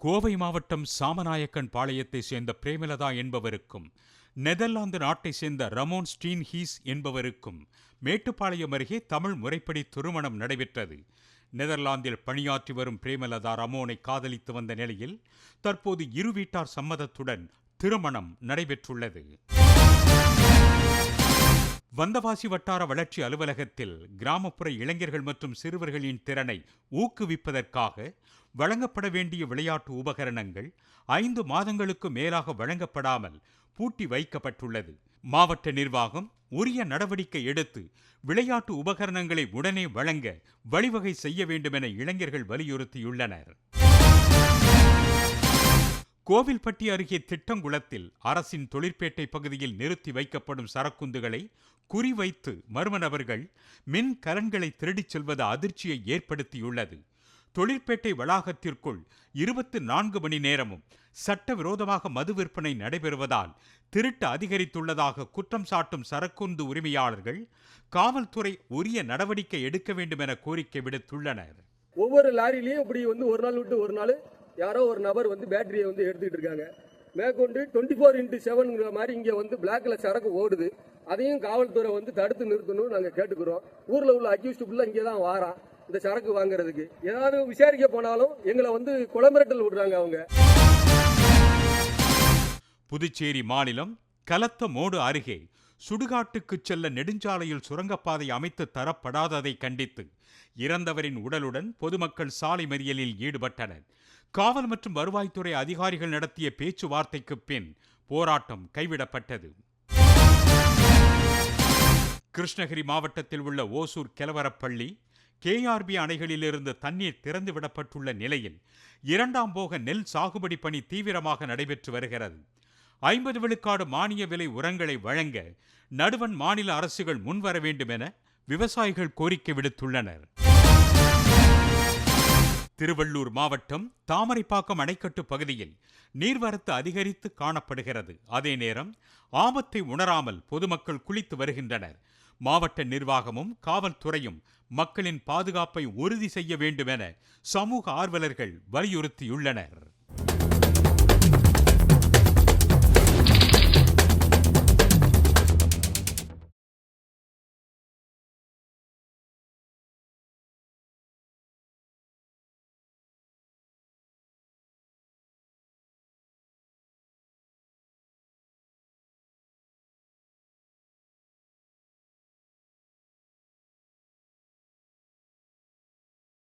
கோவை மாவட்டம் சாமநாயக்கன் பாளையத்தை சேர்ந்த பிரேமலதா என்பவருக்கும் நெதர்லாந்து நாட்டை சேர்ந்த ரமோன் ஸ்டீன் ஹீஸ் என்பவருக்கும் மேட்டுப்பாளையம் அருகே தமிழ் முறைப்படி திருமணம் நடைபெற்றது. நெதர்லாந்தில் பணியாற்றி வரும் பிரேமலதா ரமோனை காதலித்து வந்த நிலையில் தற்போது இரு வீட்டார் சம்மதத்துடன் திருமணம் நடைபெற்றுள்ளது. வந்தவாசி வட்டார வளர்ச்சி அலுவலகத்தில் கிராமப்புற இளைஞர்கள் மற்றும் சிறுவர்களின் திறனை ஊக்குவிப்பதற்காக வழங்கப்பட வேண்டிய விளையாட்டு உபகரணங்கள் ஐந்து மாதங்களுக்கு மேலாக வழங்கப்படாமல் பூட்டி வைக்கப்பட்டுள்ளது. மாவட்ட நிர்வாகம் உரிய நடவடிக்கை எடுத்து விளையாட்டு உபகரணங்களை உடனே வழங்க வழிவகை செய்ய வேண்டுமென இளைஞர்கள் வலியுறுத்தியுள்ளனர். கோவில்பட்டி அருகே திட்டங்குளத்தில் அரசின் தொழிற்பேட்டை பகுதியில் நிறுத்தி வைக்கப்படும் சரக்குந்துகளை குறிவைத்து மர்ம நபர்கள் மின் கலன்களை திருடிச் செல்வது அதிர்ச்சியை ஏற்படுத்தியுள்ளது. தொழிற்பேட்டை வளாகத்திற்குள் இருபத்து நான்கு மணி நேரமும் சட்டவிரோதமாக மது விற்பனை நடைபெறுவதால் திருட்டு அதிகரித்துள்ளதாக குற்றம் சாட்டும் சரக்குந்து உரிமையாளர்கள் காவல்துறை உரிய நடவடிக்கை எடுக்க வேண்டும் என கோரிக்கை விடுத்துள்ளனர். ஒவ்வொரு லாரிலையும் இப்படி வந்து ஒரு நாள் விட்டு ஒரு நாள் யாரோ ஒரு நபர் வந்து பேட்டரியை வந்து எடுத்துக்கிட்டு இருக்காங்க. மேற்கொண்டு டுவெண்ட்டி ஃபோர் இன்ட்டு செவனுங்கிற மாதிரி இங்கே வந்து பிளாக்ல சரக்கு ஓடுது. அதையும் காவல்துறை வந்து தடுத்து நிறுத்தணும்னு நாங்கள் கேட்டுக்கிறோம். ஊரில் உள்ள அக்யூஸ்டு ஃபுல்லாக இங்கே தான் வாரான் இந்த சரக்கு வாங்குறதுக்கு. ஏதாவது விசாரிக்க போனாலும் எங்களை வந்து குளமிரட்டல் விடுறாங்க அவங்க. புதுச்சேரி மாநிலம் கலத்தமோடு அருகே சுடுகாட்டுக்கு செல்ல நெடுஞ்சாலையில் சுரங்கப்பாதை அமைத்து தரப்படாததை கண்டித்து இறந்தவரின் உடலுடன் பொதுமக்கள் சாலை மறியலில் ஈடுபட்டனர். காவல் மற்றும் வருவாய்த்துறை அதிகாரிகள் நடத்திய பேச்சுவார்த்தைக்கு பின் போராட்டம் கைவிடப்பட்டது. கிருஷ்ணகிரி மாவட்டத்தில் உள்ள ஓசூர் கெலவரப்பள்ளி கேஆர்பி அணைகளிலிருந்து தண்ணீர் திறந்துவிடப்பட்டுள்ள நிலையில் இரண்டாம் போக நெல் சாகுபடி பணி தீவிரமாக நடைபெற்று வருகிறது. ஐம்பது விழுக்காடு மானிய விலை உரங்களை வழங்க நடுவன் மாநில அரசுகள் முன்வர வேண்டும் என விவசாயிகள் கோரிக்கை விடுத்துள்ளனர். திருவள்ளூர் மாவட்டம் தாமரைப்பாக்கம் அணைக்கட்டு பகுதியில் நீர்வரத்து அதிகரித்து காணப்படுகிறது. அதே நேரம் ஆபத்தை உணராமல் பொதுமக்கள் குளித்து வருகின்றனர். மாவட்ட நிர்வாகமும் காவல்துறையும் மக்களின் பாதுகாப்பை உறுதி செய்ய வேண்டும் என சமூக ஆர்வலர்கள் வலியுறுத்தியுள்ளனர்.